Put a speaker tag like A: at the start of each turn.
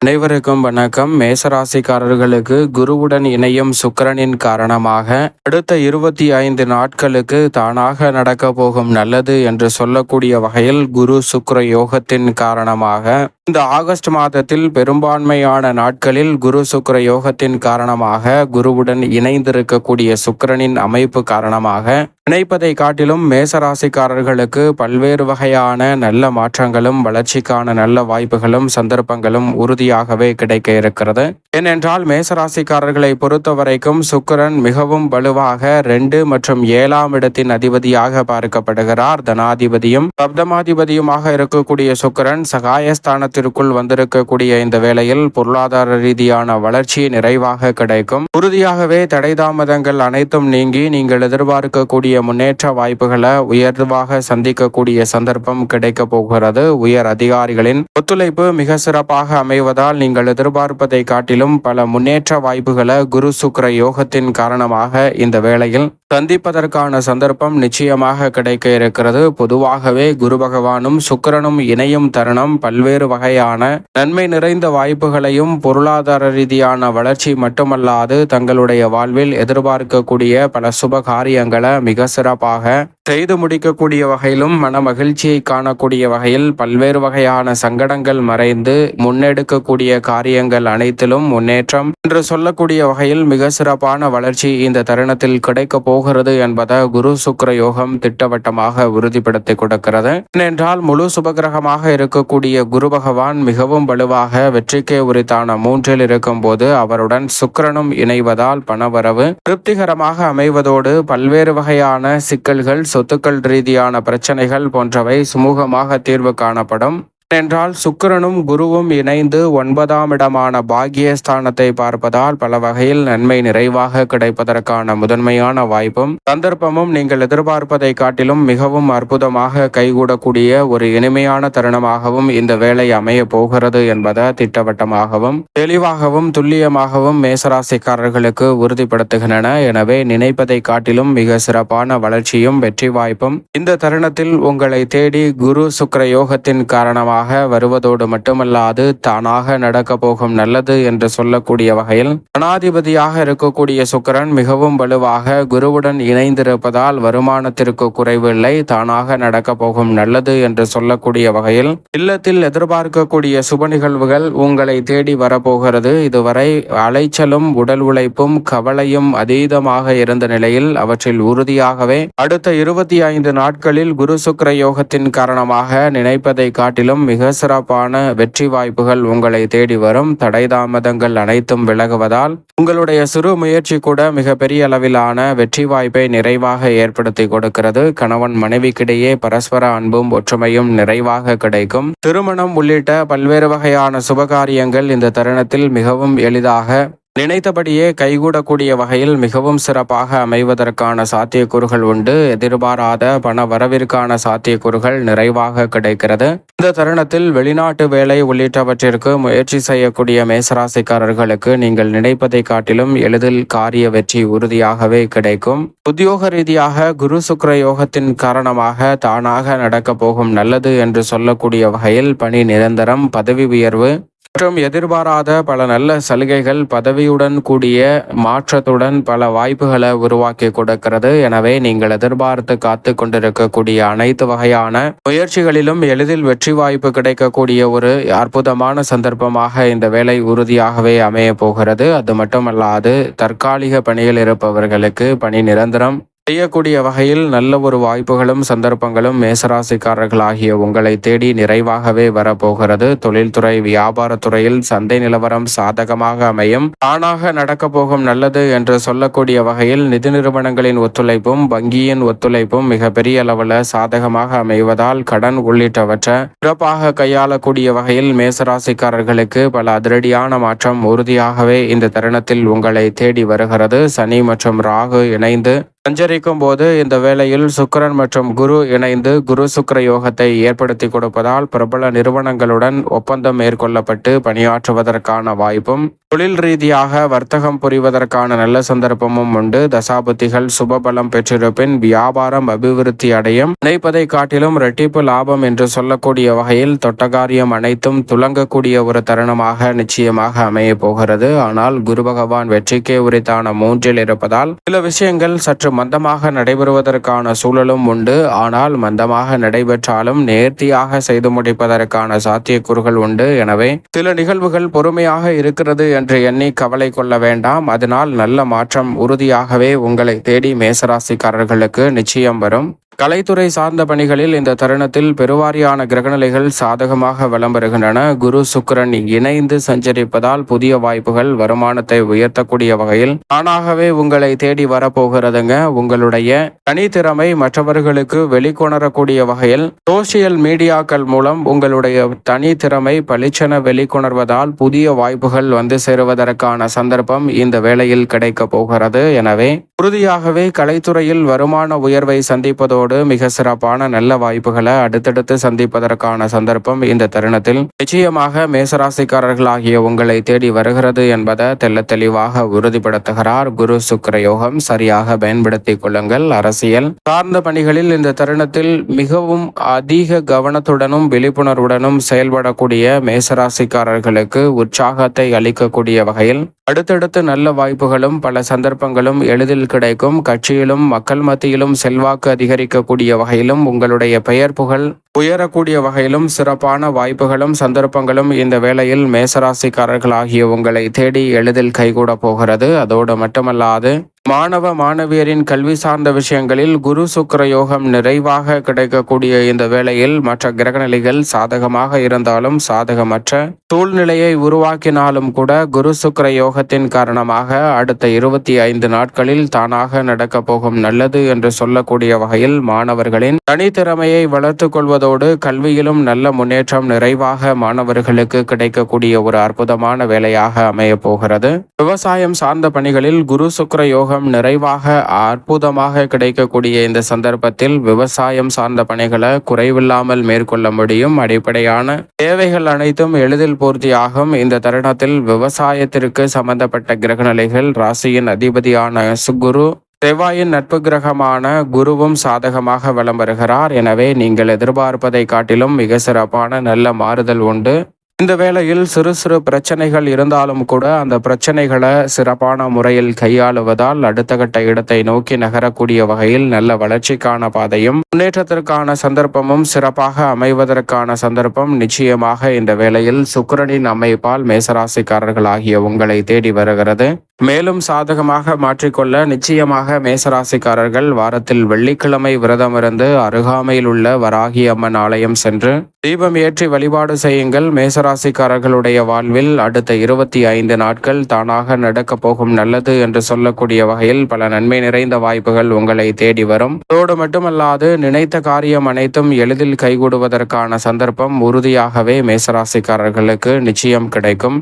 A: அனைவருக்கும் வணக்கம். மேசராசிக்காரர்களுக்கு குருவுடன் இணையும் சுக்கரனின் காரணமாக அடுத்த இருபத்தி ஐந்து நாட்களுக்கு தானாக நடக்க போகும் நல்லது என்று சொல்லக்கூடிய வகையில் குரு சுக்கர யோகத்தின் காரணமாக இந்த ஆகஸ்ட் மாதத்தில் பெரும்பான்மையான நாட்களில் குரு சுக்கர யோகத்தின் காரணமாக குருவுடன் இணைந்திருக்கக்கூடிய சுக்கரனின் அமைப்பு காரணமாக நினைப்பதை காட்டிலும் மேசராசிக்காரர்களுக்கு பல்வேறு வகையான நல்ல மாற்றங்களும் வளர்ச்சிக்கான நல்ல வாய்ப்புகளும் சந்தர்ப்பங்களும் உறுதியாகவே கிடைக்க இருக்கிறது. ஏனென்றால் மேசராசிக்காரர்களை பொறுத்த வரைக்கும் சுக்கிரன் மிகவும் வலுவாக ரெண்டு மற்றும் ஏழாம் இடத்தின் அதிபதியாக பார்க்கப்படுகிறார். தனாதிபதியும் சப்தமாதிபதியுமாக இருக்கக்கூடிய சுக்கிரன் சகாயஸ்தானத்திற்குள் வந்திருக்கக்கூடிய இந்த வேளையில் பொருளாதார ரீதியான வளர்ச்சி நிறைவாக கிடைக்கும். உறுதியாகவே தடை தாமதங்கள் அனைத்தும் நீங்கி நீங்கள் எதிர்பார்க்கக்கூடிய முன்னேற்ற வாய்ப்புகளை உயர்வாக சந்திக்கக்கூடிய சந்தர்ப்பம் கிடைக்க போகிறது. உயர் அதிகாரிகளின் ஒத்துழைப்பு மிக சிறப்பாக அமைவதால் நீங்கள் எதிர்பார்ப்பதை காட்டிலும் பல முன்னேற்ற வாய்ப்புகளை குரு சுக்கர யோகத்தின் காரணமாக இந்த வேளையில் சந்திப்பதற்கான சந்தர்ப்பம் நிச்சயமாக கிடைக்க இருக்கிறது. பொதுவாகவே குரு பகவானும் சுக்கிரனும் இணையும் தருணம் பல்வேறு வகையான நன்மை நிறைந்த வாய்ப்புகளையும் பொருளாதார ரீதியான வளர்ச்சி மட்டுமல்லாது தங்களுடைய வாழ்வில் எதிர்பார்க்கக்கூடிய பல சுப காரியங்களை மிக சிறப்பாக செய்து முடிக்கக்கூடிய வகையிலும் மன மகிழ்ச்சியை காணக்கூடிய வகையில் பல்வேறு வகையான சங்கடங்கள் மறைந்து முன்னெடுக்கக்கூடிய காரியங்கள் அனைத்திலும் முன்னேற்றம் என்று சொல்லக்கூடிய வகையில் மிக சிறப்பான வளர்ச்சி இந்த தருணத்தில் கிடைக்க போகிறது என்பதை குரு சுக்கர யோகம் திட்டவட்டமாக உறுதிப்படுத்தி கொடுக்கிறது. ஏனென்றால் முழு சுபகிரகமாக இருக்கக்கூடிய குரு பகவான் மிகவும் வலுவாக வெற்றிக்கே உரித்தான மூன்றில் இருக்கும் போது அவருடன் சுக்கிரனும் இணைவதால் பணவரவு திருப்திகரமாக அமைவதோடு பல்வேறு வகையான சிக்கல்கள் சொத்துக்கள் ரீதியான பிரச்சனைகள் போன்றவை சுமூகமாக தீர்வு காணப்படும். என்றால் சுக்கிரனும் குருவும் இணைந்து ஒன்பதாம் இடமான பாகியஸ்தானத்தை பார்ப்பதால் பல வகையில் நன்மை நிறைவாக கிடைப்பதற்கான முதன்மையான வாய்ப்பும் சந்தர்ப்பமும் நீங்கள் எதிர்பார்ப்பதை காட்டிலும் மிகவும் அற்புதமாக கைகூடக்கூடிய ஒரு இனிமையான தருணமாகவும் இந்த வேலை அமைய போகிறது என்பதை திட்டவட்டமாகவும் தெளிவாகவும் துல்லியமாகவும் மேசராசிக்காரர்களுக்கு உறுதிப்படுத்துகின்றன. எனவே நினைப்பதை காட்டிலும் மிக சிறப்பான வளர்ச்சியும் வெற்றி வாய்ப்பும் இந்த தருணத்தில் உங்களை தேடி குரு சுக்கர யோகத்தின் காரணமாக காரணமாக வருவதோடு மட்டுமல்லாது தானாக நடக்க போகும் நல்லது என்று சொல்லக்கூடிய வகையில் தனாதிபதியாக இருக்கக்கூடிய சுக்கரன் மிகவும் வலுவாக குருவுடன் இணைந்திருப்பதால் வருமானத்திற்கு குறைவு இல்லை தானாக நடக்க போகும் நல்லது என்று சொல்லக்கூடிய வகையில் இல்லத்தில் எதிர்பார்க்கக்கூடிய சுப நிகழ்வுகள் உங்களை தேடி வரப்போகிறது. இதுவரை அலைச்சலும் உடல் உழைப்பும் கவலையும் அதீதமாக இருந்த நிலையில் அவற்றில் உறுதியாகவே அடுத்த இருபத்தி ஐந்து நாட்களில் குரு சுக்கர யோகத்தின் காரணமாக நினைப்பதை காட்டிலும் மிக சிறப்பான வெற்றி வாய்ப்புகள் உங்களை தேடி வரும். தடை தாமதங்கள் அனைத்தும் விலகுவதால் உங்களுடைய சிறு முயற்சி கூட மிக பெரிய அளவிலான வெற்றி வாய்ப்பை நிறைவாக ஏற்படுத்தி கொடுக்கிறது. கணவன் மனைவிக்கிடையே பரஸ்பர அன்பும் ஒற்றுமையும் நிறைவாக கிடைக்கும். திருமணம் உள்ளிட்ட பல்வேறு வகையான சுபகாரியங்கள் இந்த தருணத்தில் மிகவும் எளிதாக நினைத்தபடியே கைகூடக்கூடிய வகையில் மிகவும் சிறப்பாக அமைவதற்கான சாத்தியக்கூறுகள் உண்டு. எதிர்பாராத பண வரவிற்கான சாத்தியக்கூறுகள் நிறைவாக கிடைக்கிறது. இந்த தருணத்தில் வெளிநாட்டு வேலை உள்ளிட்டவற்றிற்கு முயற்சி செய்யக்கூடிய மேசராசிக்காரர்களுக்கு நீங்கள் நினைப்பதை காட்டிலும் எளிதில் காரிய வெற்றி உறுதியாகவே கிடைக்கும். உத்தியோக ரீதியாக குரு சுக்கர யோகத்தின் காரணமாக தானாக நடக்கப் போகும் நல்லது என்று சொல்லக்கூடிய வகையில் பணி நிரந்தரம் பதவி உயர்வு மற்றும் எதிர்பாராத பல நல்ல சலுகைகள் பதவியுடன் கூடிய மாற்றத்துடன் பல வாய்ப்புகளை உருவாக்கி கொடுக்கிறது. எனவே நீங்கள் எதிர்பார்த்து காத்து கொண்டிருக்கக்கூடிய அனைத்து வகையான முயற்சிகளிலும் எளிதில் வெற்றி வாய்ப்பு கிடைக்கக்கூடிய ஒரு அற்புதமான சந்தர்ப்பமாக இந்த வேலை உறுதியாகவே அமைய போகிறது. அது மட்டுமல்லாது தற்காலிக பணியில் இருப்பவர்களுக்கு பணி நிரந்தரம் செய்யக்கூடிய வகையில் நல்ல ஒரு வாய்ப்புகளும் சந்தர்ப்பங்களும் மேசராசிக்காரர்களாகிய உங்களை தேடி நிறைவாகவே வரப்போகிறது. தொழில்துறை வியாபாரத்துறையில் சந்தை நிலவரம் சாதகமாக அமையும். தானாக நடக்க போகும் நல்லது என்று சொல்லக்கூடிய வகையில் நிதி நிறுவனங்களின் ஒத்துழைப்பும் வங்கியின் ஒத்துழைப்பும் மிக பெரிய அளவில் சாதகமாக அமைவதால் கடன் உள்ளிட்டவற்றை சிறப்பாக கையாளக்கூடிய வகையில் மேசராசிக்காரர்களுக்கு பல அதிரடியான மாற்றம் உறுதியாகவே இந்த தருணத்தில் உங்களை தேடி வருகிறது. சனி மற்றும் ராகு இணைந்து சஞ்சரிக்கும் போது இந்த வேளையில் சுக்கரன் மற்றும் குரு இணைந்து குரு சுக்கர யோகத்தை ஏற்படுத்தி கொடுப்பதால் பிரபல நிறுவனங்களுடன் ஒப்பந்தம் மேற்கொள்ளப்பட்டு பணியாற்றுவதற்கான வாய்ப்பும் தொழில் ரீதியாக வர்த்தகம் புரிவதற்கான நல்ல சந்தர்ப்பமும் உண்டு. தசாபுத்திகள் சுபபலம் பெற்றிருப்பின் வியாபாரம் அபிவிருத்தி அடையும். நினைப்பதை காட்டிலும் இரட்டிப்பு லாபம் என்று சொல்லக்கூடிய வகையில் தொட்டகாரியம் அனைத்தும் துலங்கக்கூடிய ஒரு தருணமாக நிச்சயமாக அமைய போகிறது. ஆனால் குரு பகவான் வெற்றிக்கே உரித்தான மூன்றில் இருப்பதால் சில விஷயங்கள் சற்று மந்தமாக நடைபெறுவதற்கான சூழலும் உண்டு. ஆனால் மந்தமாக நடைபெற்றாலும் நேர்த்தியாக செய்து முடிப்பதற்கான சாத்தியக்கூறுகள் உண்டு. எனவே சில நிகழ்வுகள் பொறுமையாக இருக்கிறது என்று எண்ணி கவலை கொள்ள வேண்டாம். அதனால் நல்ல மாற்றம் உறுதியாகவே உங்களை தேடி மேசராசிக்காரர்களுக்கு நிச்சயம் வரும். கலைத்துறை சார்ந்த பணிகளில் இந்த தருணத்தில் பெருவாரியான கிரகநிலைகள் சாதகமாக வலம் வருகின்றன. குரு சுக்கிரன் இணைந்து சஞ்சரிப்பதால் புதிய வாய்ப்புகள் வருமானத்தை உயர்த்தக்கூடிய வகையில் தானாகவே உங்களை தேடி வரப்போகிறதுங்க. உங்களுடைய தனித்திறமை மற்றவர்களுக்கு வெளிக்கொணரக்கூடிய வகையில் சோசியல் மீடியாக்கள் மூலம் உங்களுடைய தனித்திறமை பளிச்சென வெளிக்கொணர்வதால் புதிய வாய்ப்புகள் வந்து சேருவதற்கான சந்தர்ப்பம் இந்த வேளையில் கிடைக்கப் போகிறது. எனவே உறுதியாகவே கலைத்துறையில் வருமான உயர்வை சந்திப்பதோடு மிக சிறப்பான நல்ல வாய்ப்புகளை அடுத்தடுத்து சந்திப்பதற்கான சந்தர்ப்பம் இந்த தருணத்தில் நிச்சயமாக மேசராசிக்காரர்கள் ஆகிய உங்களை தேடி வருகிறது என்பதை தெல்ல தெளிவாக உறுதிப்படுத்துகிறார் குரு சுக்கர யோகம் சரியாக பயன்படுத்திக் கொள்ளுங்கள். அரசியல் சார்ந்த பணிகளில் இந்த தருணத்தில் மிகவும் அதிக கவனத்துடனும் விழிப்புணர்வுடனும் செயல்படக்கூடிய மேசராசிக்காரர்களுக்கு உற்சாகத்தை அளிக்கக்கூடிய வகையில் அடுத்தடுத்து நல்ல வாய்ப்புகளும் பல சந்தர்ப்பங்களும் எளிதில் கிடைக்கும். கட்சியிலும் மக்கள் மத்தியிலும் செல்வாக்கு அதிகரிக்கக்கூடிய வகையிலும் உங்களுடைய பெயர் புகழ் உயரக்கூடிய வகையிலும் சிறப்பான வாய்ப்புகளும் சந்தர்ப்பங்களும் இந்த வேளையில் மேசராசிக்காரர்கள் ஆகிய உங்களை தேடி எளிதில் கைகூட போகிறது. அதோடு மட்டுமல்லாது மாணவ மாணவியரின் கல்வி சார்ந்த விஷயங்களில் குரு சுக்கர யோகம் நிறைவாக கிடைக்கக்கூடிய இந்த வேளையில் மற்ற கிரகநிலைகள் சாதகமாக இருந்தாலும் சாதகமற்ற சூழ்நிலையை உருவாக்கினாலும் கூட குரு சுக்கிர யோகத்தின் காரணமாக அடுத்த இருபத்தி ஐந்து நாட்களில் தானாக நடக்கப் போகும் நல்லது என்று சொல்லக்கூடிய வகையில் மாணவர்களின் தனித்திறமையை வளர்த்துக் கொள்வதோடு கல்வியிலும் நல்ல முன்னேற்றம் நிறைவாக மாணவர்களுக்கு கிடைக்கக்கூடிய ஒரு அற்புதமான வேலையாக அமையப் போகிறது. விவசாயம் சார்ந்த பணிகளில் குரு சுக்கிர யோகம் நிறைவாக அற்புதமாக கிடைக்கக்கூடிய இந்த சந்தர்ப்பத்தில் விவசாயம் சார்ந்த பணிகளை குறைவில்லாமல் மேற்கொள்ள முடியும். அடிப்படையான தேவைகள் அனைத்தும் எளிதில் பூர்த்தியாகும். இந்த தருணத்தில் விவசாயத்திற்கு சம்பந்தப்பட்ட கிரகநிலைகள் ராசியின் அதிபதியான சுகுரு செவ்வாயின் நட்பு கிரகமான குருவும் சாதகமாக வலம் வருகிறார் எனவே நீங்கள் எதிர்பார்ப்பதை காட்டிலும் மிக சிறப்பான நல்ல மாறுதல் உண்டு. இந்த வேளையில் சிறு சிறு பிரச்சனைகள் இருந்தாலும் கூட அந்த பிரச்சனைகளை சிறப்பான முறையில் கையாளுவதால் அடுத்த கட்ட இடத்தை நோக்கி நகரக்கூடிய வகையில் நல்ல வளர்ச்சிக்கான பாதையும் முன்னேற்றத்திற்கான சந்தர்ப்பமும் சிறப்பாக அமைவதற்கான சந்தர்ப்பம் நிச்சயமாக இந்த வேளையில் சுக்கரனின் அமைப்பால் மேசராசிக்காரர்கள் ஆகிய உங்களை தேடி வருகிறது. மேலும் சாதகமாக மாற்றிக்கொள்ள நிச்சயமாக மேசராசிக்காரர்கள் வாரத்தில் வெள்ளிக்கிழமை விரதமிருந்து அருகாமையில் உள்ள வராகி அம்மன் ஆலயம் சென்று தீபம் ஏற்றி வழிபாடு செய்யுங்கள். மேசராசிக்காரர்களுடைய வாழ்வில் அடுத்த இருபத்தி ஐந்து நாட்கள் தானாக நடக்கப் போகும் நல்லது என்று சொல்லக்கூடிய வகையில் பல நன்மை நிறைந்த வாய்ப்புகள் உங்களை தேடி வரும். அதோடு மட்டுமல்லாது நினைத்த காரியம் அனைத்தும் எளிதில் கைகூடுவதற்கான சந்தர்ப்பம் உறுதியாகவே மேசராசிக்காரர்களுக்கு நிச்சயம் கிடைக்கும்.